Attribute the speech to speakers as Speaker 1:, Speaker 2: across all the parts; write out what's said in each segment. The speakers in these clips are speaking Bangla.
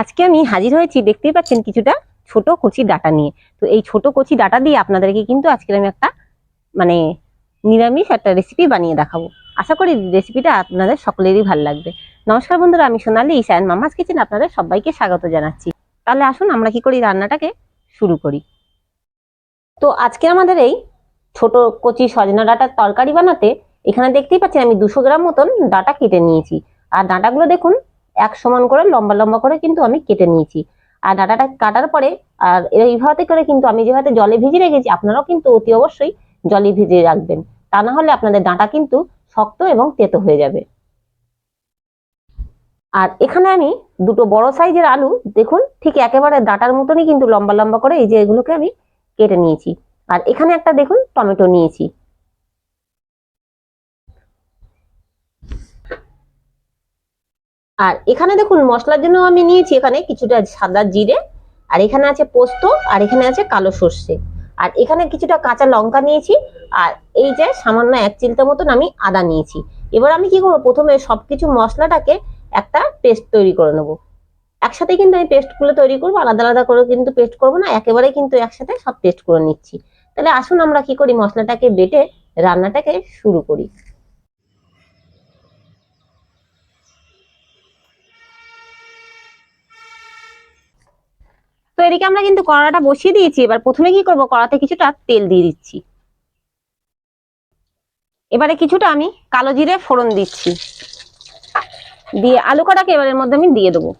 Speaker 1: আজকে আমি হাজির হয়েছি, দেখতেই পাচ্ছেন কিছুটা ছোট কচি ডাটা নিয়ে। তো এই ছোট কচি ডাটা দিয়ে আপনাদেরকে কিন্তু আজকে আমি একটা মানে নিরামিষ একটা রেসিপি বানিয়ে দেখাবো। আশা করি রেসিপিটা আপনাদের সকলেরই ভালো লাগবে। নমস্কার বন্ধুরা, আমি সোনালি ইসায়ন মামাজ কিচেন আপনাদের সবাইকে স্বাগত জানাচ্ছি। তাহলে আসুন আমরা কি করি, রান্নাটাকে শুরু করি। তো আজকে আমাদের এই ছোট কচি সজনা ডাটার তরকারি বানাতে এখানে দেখতেই পাচ্ছেন আমি দুশো গ্রাম মতন ডাটা কেটে নিয়েছি। আর ডাটাগুলো দেখুন এক সমান করে, লম্বা লম্বা করে কিন্তু আমি কেটে নিয়েছি। আর ডাটাটা কাটার পরে, আর এইভাবে করে কিন্তু আমি যেভাবে জলে ভিজিয়ে রেখেছি, আপনারাও কিন্তু অতি অবশ্যই জলে ভিজিয়ে রাখবেন। তা না হলে আপনাদের ডাঁটা কিন্তু শক্ত এবং তেতো হয়ে যাবে। আর এখানে আমি দুটো বড় সাইজের আলু, দেখুন, ঠিক একেবারে ডাটার মতনই কিন্তু লম্বা লম্বা করে এই যে এগুলোকে আমি কেটে নিয়েছি। আর এখানে একটা দেখুন, টমেটো নিয়েছি। আর এখানে দেখুন মশলার জন্য আমি নিয়েছি এখানে কিছুটা সাদা জিরে, আর এখানে আছে পোস্ত, আর এখানে আছে কালো সর্ষে। আর এখানে কিছুটা কাঁচা লঙ্কা নিয়েছি, আর এই যে সামান্য এক চিলতে মতন আমি আদা নিয়েছি। এবার আমি কি করব? প্রথমে সবকিছু মশলাটাকে একটা পেস্ট তৈরি করে নেব। একসাথে কিন্তু আমি পেস্টগুলো তৈরি করব, আলাদা আলাদা করে কিন্তু পেস্ট করব না একেবারে কিন্তু একসাথে সব পেস্ট করে নিচ্ছি। তাহলে আসুন আমরা কি করি? মশলাটাকে বেটে রান্নাটাকে শুরু করি। তো এদিকে আমরা কিন্তু কড়াটা বসিয়ে দিয়েছি, এবার প্রথমে কি করব? কড়াতে কিছুটা তেল দিয়ে দিচ্ছি। এবারে কিছুটা আমি কালো জিরে ফোড়ন দিচ্ছি। দিয়ে আলু কটাকে এবারের মধ্যে আমি দিয়ে দেবো।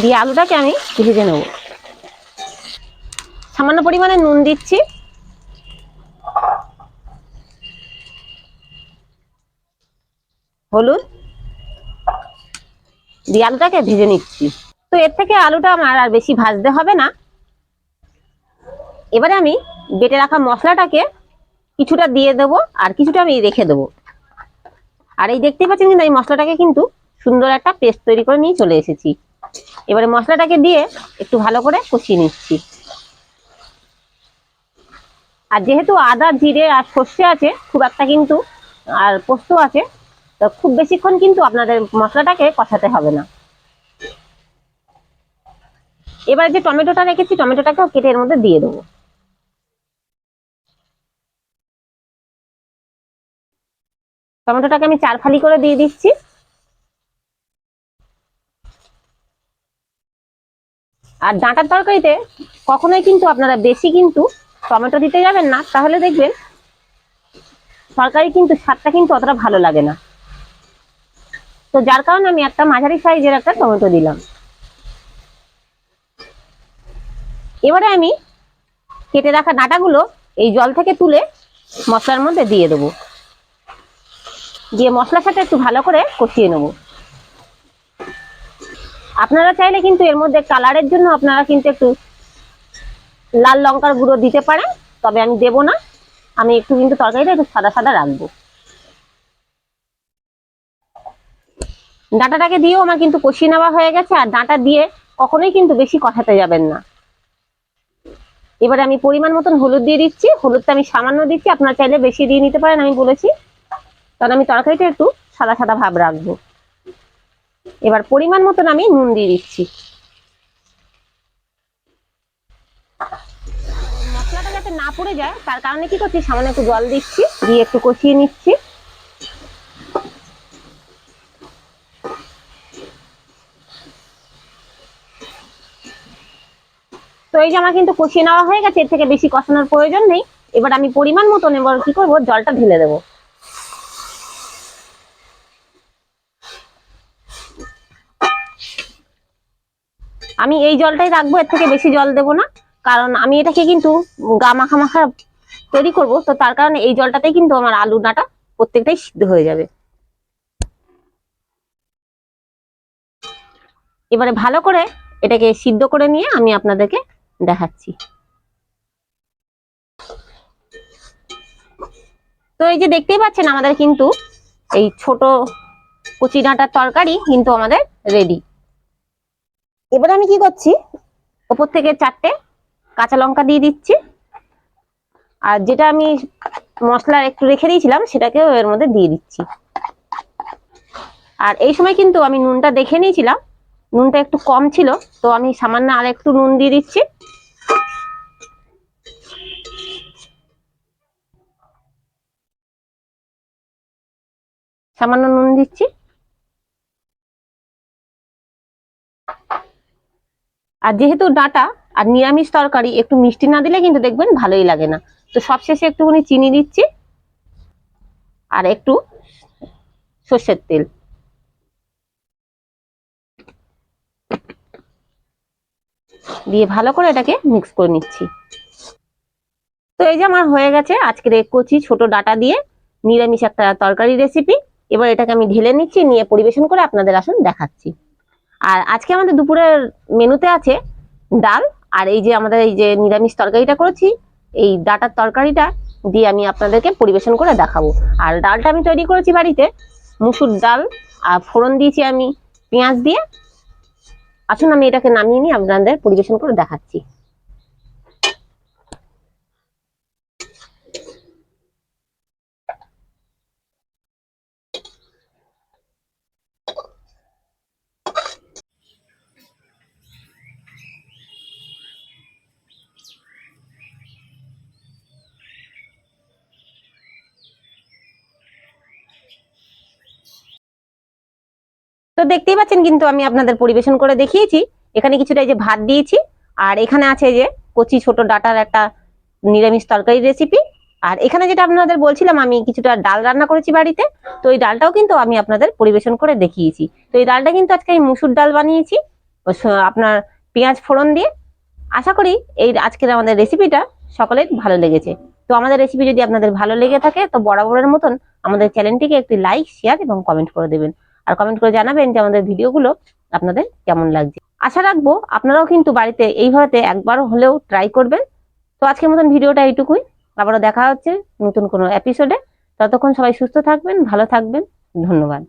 Speaker 1: দিয়ে আলুটাকে আমি ভেজে নেব। সামান্য পরিমাণে নুন দিচ্ছি। হলুদ। দিয়ে আলুটাকে ভেজে নিচ্ছি। তো এর থেকে আলুটা আমার আর বেশি ভাজতে হবে না। এবারে আমি বেটে রাখা মশলাটাকে কিছুটা দিয়ে দেব আর কিছুটা আমি রেখে দেবো। আর এই দেখতেই পাচ্ছেন কিন্তু এই মশলাটাকে কিন্তু সুন্দর একটা পেস্ট তৈরি করে নিয়ে চলে এসেছি। এবারে মশলাটাকে দিয়ে একটু ভালো করে কষিয়ে নিচ্ছি। আর যেহেতু আদা, জিরে আর সর্ষে আছে, খুব একটা কিন্তু আর পোস্ত আছে তো খুব বেশিক্ষণ কিন্তু আপনাদের মশলাটাকে কষাতে হবে না। এবার যে টমেটোটা রেখেছি, টমেটোটাকেও কেটে এর মধ্যে দিয়ে দেবো। টমেটোটাকে আমি চার ফালি করে দিয়ে দিচ্ছি। আর ডাঁটার তরকারিতে কখনোই কিন্তু আপনারা বেশি কিন্তু টমেটো দিতে যাবেন না। তাহলে দেখবেন তরকারি কিন্তু স্বাদটা কিন্তু অতটা ভালো লাগে না। তো যার কারণে আমি একটা মাঝারি সাইজের একটা টমেটো দিলাম। এবারে আমি কেটে রাখা ডাঁটাগুলো এই জল থেকে তুলে মশলার মধ্যে দিয়ে দেবো। দিয়ে মশলার সাথে একটু ভালো করে কষিয়ে নেব। আপনারা চাইলে কিন্তু এর মধ্যে কালারের জন্য আপনারা কিন্তু একটু লাল লঙ্কার গুঁড়ো দিতে পারেন, তবে আমি দেব না। আমি একটু কিন্তু তরকারিটা একটু সাদা সাদা রাখব। ডাঁটাটাকে দিয়েও আমার কিন্তু কষিয়ে নেওয়া হয়ে গেছে, আর ডাঁটা দিয়ে কখনোই কিন্তু বেশি কষাতে যাবেন না। এবারে আমি পরিমাণ মতন হলুদ দিয়ে দিচ্ছি, হলুদটা আমি সামান্য দিচ্ছি, আপনারা চাইলে বেশি দিয়ে নিতে পারেন, আমি বলেছি। কারণ আমি তরকারিটা একটু সাদা সাদা ভাব রাখব। এবার পরিমাণ মতন আমি নুন দিয়ে দিচ্ছি। মশলাটা যাতে না পড়ে যায়, তার কারণে কি করছি, সামান্য একটু জল দিচ্ছি, দিয়ে একটু কষিয়ে নিচ্ছি। তো এই যে আমার কিন্তু কষিয়ে নেওয়া হয়ে গেছে, এর থেকে বেশি কষানোর প্রয়োজন নেই। এবার আমি পরিমাণ মতন এবার কি করব, জলটা ঢেলে দেবো। আমি এই জলটাই রাখব, এর থেকে বেশি জল দেবো না। কারণ আমি এটাকে কিন্তু গা মাখা মাখা তৈরি করব, তো তার কারণে এই জলটাতেই কিন্তু আমার আলু ডাটা প্রত্যেকটাই সিদ্ধ হয়ে যাবে। এবারে ভালো করে এটাকে সিদ্ধ করে নিয়ে আমি আপনাদেরকে দেখাচ্ছি। তো এই যে দেখতেই পাচ্ছেন আমাদের কিন্তু এই ছোট কচি ডাঁটার তরকারি কিন্তু আমাদের রেডি এবার আমি কি করছি? ওপর থেকে চারটে কাঁচা লঙ্কা দিয়ে দিচ্ছি। আর যেটা আমি মশলা একটু রেখে দিয়েছিলাম, সেটাকেও এর মধ্যে দিয়ে দিচ্ছি। আর এই সময় কিন্তু আমি নুনটা দেখে নিয়েছিলাম। নুনটা একটু কম ছিল, তো আমি সামান্য আর একটু নুন দিয়ে দিচ্ছি। সামান্য নুন দিচ্ছি। আর যেহেতু ডাটা আর নিরামিষ তরকারি, একটু মিষ্টি না দিলে কিন্তু দেখবেন ভালোই লাগে না। তো সবশেষে একটুখানি চিনি দিচ্ছি আর একটু সর্ষের তেল। দিয়ে ভালো করে এটাকে মিক্স করে নিচ্ছি। তো এই যে আমার হয়ে গেছে আজকের এই কচি ছোট ডাটা দিয়ে নিরামিষ একটা তরকারি রেসিপি এবার এটাকে আমি ঢেলে নিচ্ছি, নিয়ে পরিবেশন করে আপনাদের আসুন দেখাচ্ছি। আর আজকে আমাদের দুপুরের মেনুতে আছে ডাল, আর এই যে আমাদের এই যে নিরামিষ তরকারিটা করেছি, এই ডাটার তরকারিটা দিয়ে আমি আপনাদেরকে পরিবেশন করে দেখাবো। আর ডালটা আমি তৈরি করেছি বাড়িতে, মুসুর ডাল, আর ফোড়ন দিয়েছি আমি পেঁয়াজ দিয়ে। আসুন আমি এটাকে নামিয়ে নিয়ে আপনাদের পরিবেশন করে দেখাচ্ছি। তো দেখতেই পাচ্ছেন কিন্তু আমি আপনাদের পরিবেশন করে দেখিয়েছি। এখানে কিছুটা যে ভাত দিয়েছি, আর এখানে আছে যে কচি ছোট ডাটার একটা নিরামিষ তরকারি রেসিপি আর এখানে যেটা আপনাদের বলছিলাম, আমি কিছুটা ডাল রান্না করেছি বাড়িতে, তো এই ডালটাও কিন্তু আমি আপনাদের পরিবেশন করে দেখিয়েছি। তো এই ডালটা কিন্তু আজকে আমি মুসুর ডাল বানিয়েছি আপনার পেঁয়াজ ফোড়ন দিয়ে। আশা করি এই আজকের আমাদের রেসিপিটা সকলের ভালো লেগেছে। তো আমাদের রেসিপি যদি আপনাদের ভালো লেগে থাকে, তো বরাবরের মতন আমাদের চ্যানেলটিকে একটি লাইক শেয়ার এবং কমেন্ট করে দেবেন। আর কমেন্ট করে জানাবেন যে আমাদের ভিডিওগুলো আপনাদের কেমন লাগছে। আশা রাখব আপনারাও কিন্তু বাড়িতে এইভাবে একবার হলেও ট্রাই করবেন। তো আজকের মতন ভিডিওটা এইটুকুই। আবারও দেখা হচ্ছে নতুন কোনো এপিসোডে ততক্ষণ সবাই সুস্থ থাকবেন, ভালো থাকবেন। ধন্যবাদ।